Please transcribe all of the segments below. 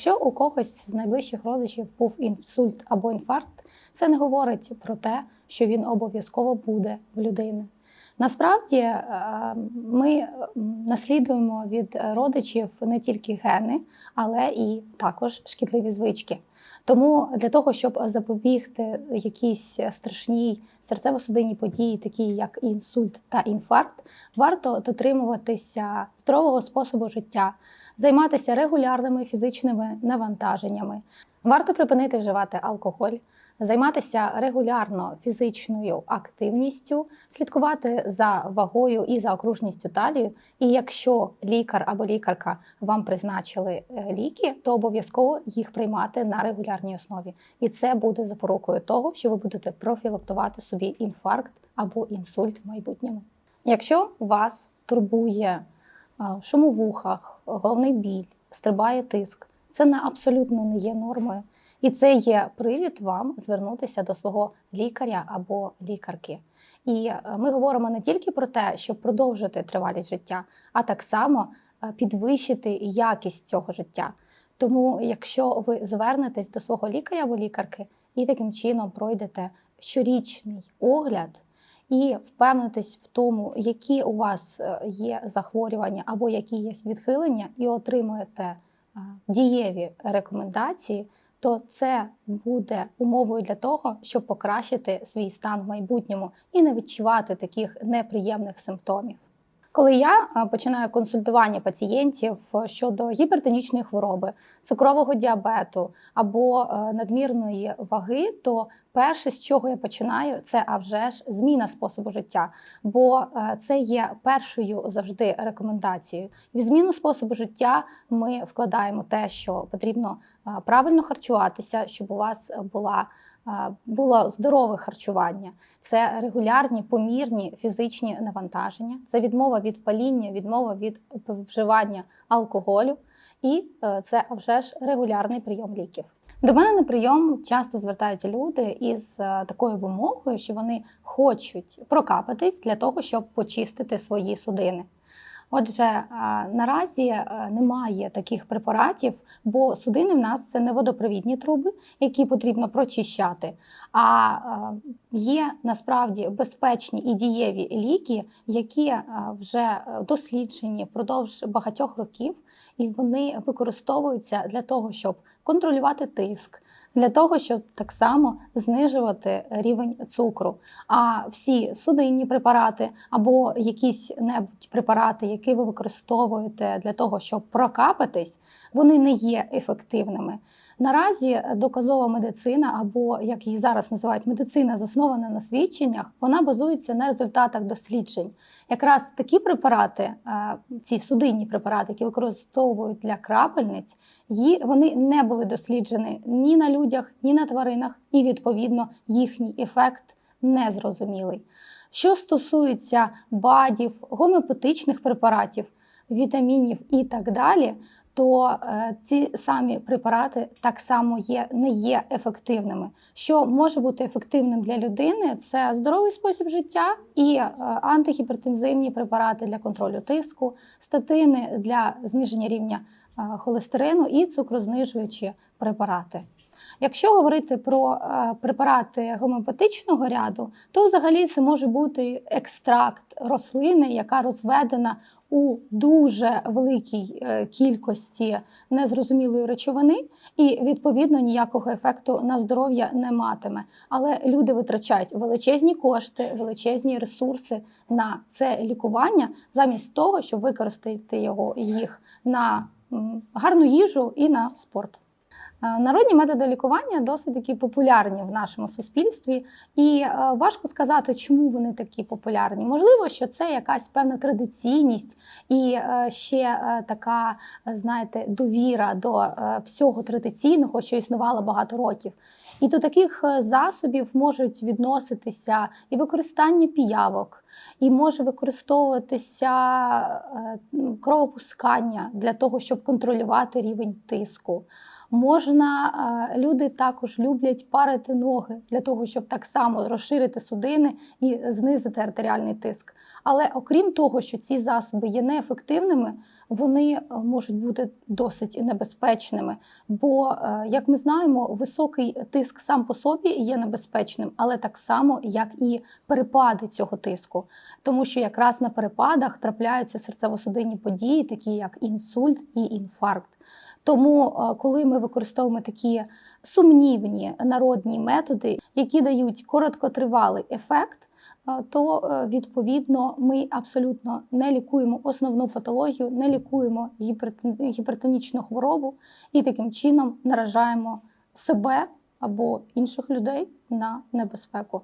Якщо у когось з найближчих родичів був інсульт або інфаркт, це не говорить про те, що він обов'язково буде в людини. Насправді е, ми наслідуємо від родичів не тільки гени, але і також шкідливі звички. Тому для того, щоб запобігти якійсь страшній серцево-судинній події, такі як інсульт та інфаркт, варто дотримуватися здорового способу життя, займатися регулярними фізичними навантаженнями. Варто припинити вживати алкоголь, займатися регулярно фізичною активністю, слідкувати за вагою і за окружністю талії. І якщо лікар або лікарка вам призначили е, ліки, то обов'язково їх приймати на регулярній основі. І це буде запорукою того, що ви будете профілактувати собі інфаркт або інсульт в майбутньому. Якщо вас турбує е, шум у вухах, головний біль, стрибає тиск, це не абсолютно не є нормою. І це є привід вам звернутися до свого лікаря або лікарки. І е, ми говоримо не тільки про те, щоб продовжити тривалість життя, а так само е, підвищити якість цього життя. Тому, якщо ви звернетесь до свого лікаря або лікарки і таким чином пройдете щорічний огляд і впевнитесь в тому, які у вас е, є захворювання або які є відхилення, і отримуєте дієві рекомендації, то це буде умовою для того, щоб покращити свій стан в майбутньому і не відчувати таких неприємних симптомів. Коли я починаю консультування пацієнтів е, щодо гіпертонічної хвороби, цукрового діабету або е, надмірної ваги, то перше, з чого я починаю, це а вже ж зміна способу життя, бо е, це є першою завжди рекомендацією. В зміну способу життя ми вкладаємо те, що потрібно е, правильно харчуватися, щоб у вас була е, було здорове харчування, це регулярні помірні фізичні навантаження, це відмова від паління, відмова від вживання алкоголю, і е, це вже ж регулярний прийом ліків. До мене на прийом часто звертаються люди із е, такою вимогою, що вони хочуть прокапатись для того, щоб почистити свої судини. Отже, е, наразі е, немає таких препаратів, бо судини в нас це не водопровідні труби, які потрібно прочищати. А е, є насправді безпечні і дієві ліки, які е, вже досліджені впродовж багатьох років, і вони використовуються для того, щоб контролювати тиск, для того, щоб так само знижувати рівень цукру. А всі судинні препарати або якісь небудь препарати, які ви використовуєте для того, щоб прокапатись, вони не є ефективними. Наразі доказова медицина, або як її зараз називають медицина, заснована на свідченнях, вона базується на результатах досліджень. Якраз такі препарати, е, ці судинні препарати, які використовують для крапельниць, вони не були досліджені ні на людях, ні на тваринах, і відповідно їхній ефект незрозумілий. Що стосується БАДів, гомеопатичних препаратів, вітамінів і так далі, то е, ці самі препарати так само є, не є ефективними. Що може бути ефективним для людини, це здоровий спосіб життя і е, антигіпертензивні препарати для контролю тиску, статини для зниження рівня е, холестерину і цукрознижуючі препарати. Якщо говорити про е, препарати гомеопатичного ряду, то взагалі це може бути екстракт рослини, яка розведена у дуже великій е, кількості незрозумілої речовини, і відповідно ніякого ефекту на здоров'я не матиме. Але люди витрачають величезні кошти, величезні ресурси на це лікування, замість того, щоб використати його їх на гарну їжу і на спорт. Е, Народні методи лікування досить такі популярні в нашому суспільстві, і е, важко сказати, чому вони такі популярні. Можливо, що це якась певна традиційність і е, ще така, знаєте, довіра до всього традиційного, що існувало багато років. І до таких засобів можуть відноситися і використання піявок, і може використовуватися е, кровопускання для того, щоб контролювати рівень тиску. Можна е, люди також люблять парити ноги для того, щоб так само розширити судини і знизити артеріальний тиск. Але окрім того, що ці засоби є неефективними, вони е, можуть бути досить небезпечними. Бо, як ми знаємо, високий тиск сам по собі є небезпечним, але так само, як і перепади цього тиску. Тому що якраз на перепадах трапляються серцево-судинні події, такі як інсульт і інфаркт. Тому, е, коли ми використовуємо такі сумнівні народні методи, які дають короткотривалий ефект, е, то е, відповідно ми абсолютно не лікуємо основну патологію, не лікуємо гіпертонічну хворобу і таким чином наражаємо себе або інших людей на небезпеку.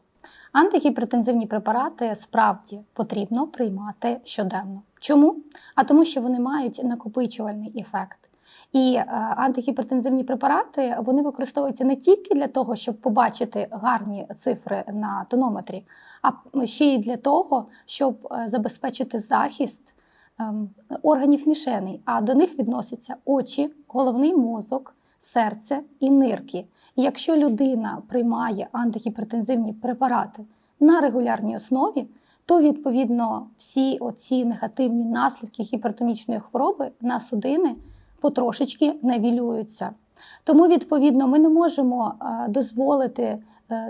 Антигіпертензивні препарати справді потрібно приймати щоденно. Чому? А тому, що вони мають накопичувальний ефект. І е, антигіпертензивні препарати вони використовуються не тільки для того, щоб побачити гарні цифри на тонометрі, а ще й для того, щоб е, забезпечити захист ем, органів мішеней. А до них відносяться очі, головний мозок, серце і нирки. Якщо людина приймає антигіпертензивні препарати на регулярній основі, то відповідно всі оці негативні наслідки гіпертонічної хвороби на судини потрошечки навілюються. Тому, відповідно, ми не можемо е, дозволити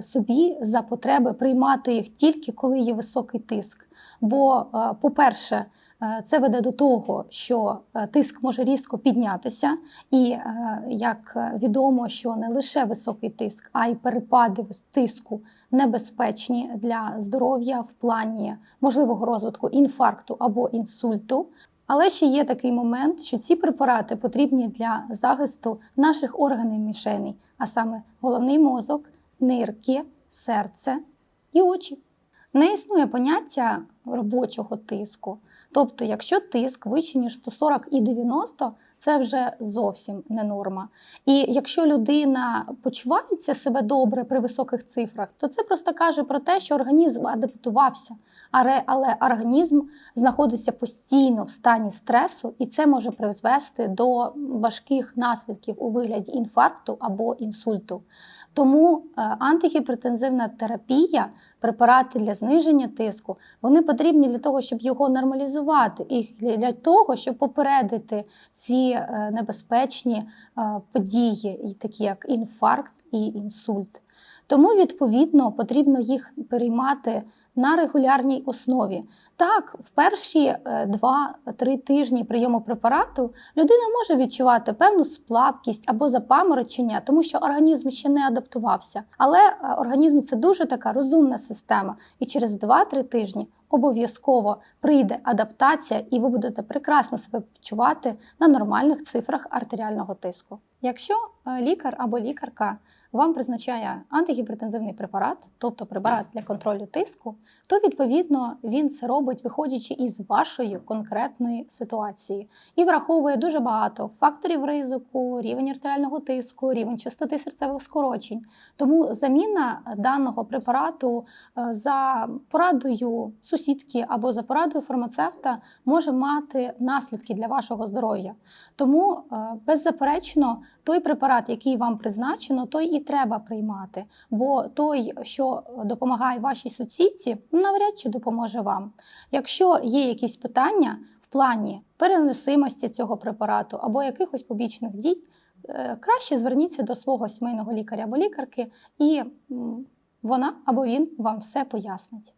собі за потреби приймати їх тільки коли є високий тиск. Бо, е, по-перше, е, це веде до того, що е, тиск може різко піднятися, і е, як відомо, що не лише високий тиск, а й перепади тиску небезпечні для здоров'я в плані можливого розвитку інфаркту або інсульту. Але ще є такий момент, що ці препарати потрібні для захисту наших органів мішеней, а саме головний мозок, нирки, серце і очі. Не існує поняття робочого тиску. Тобто, якщо тиск вищий, ніж 140 і 90, це вже зовсім не норма. І якщо людина почувається себе добре при високих цифрах, то це просто каже про те, що організм адаптувався. Але, організм знаходиться постійно в стані стресу, і це може призвести до важких наслідків у вигляді інфаркту або інсульту. Тому е, антигіпертензивна терапія, препарати для зниження тиску, вони потрібні для того, щоб його нормалізувати, і для того, щоб попередити ці е, небезпечні е, події, такі як інфаркт і інсульт. Тому, відповідно, потрібно їх переймати на регулярній основі. Так, в перші 2-3 тижні прийому препарату людина може відчувати певну сплабкість або запаморочення, тому що організм ще не адаптувався. Але е, організм це дуже така розумна система, і через 2-3 тижні обов'язково прийде адаптація, і ви будете прекрасно себе почувати на нормальних цифрах артеріального тиску. Якщо е, лікар або лікарка вам призначає антигіпертензивний препарат, тобто препарат для контролю тиску, то відповідно він це робить, виходячи із вашої конкретної ситуації, і враховує дуже багато факторів ризику, рівень артеріального тиску, рівень частоти серцевих скорочень. Тому заміна даного препарату е, за порадою сусідки або за порадою фармацевта може мати наслідки для вашого здоров'я. Тому е, беззаперечно той препарат, який вам призначено, той і треба приймати. Бо той, що допомагає вашій сусідці, навряд чи допоможе вам. Якщо є якісь питання в плані переносимості цього препарату або якихось побічних дій, е, краще зверніться до свого сімейного лікаря або лікарки, і вона або він вам все пояснить.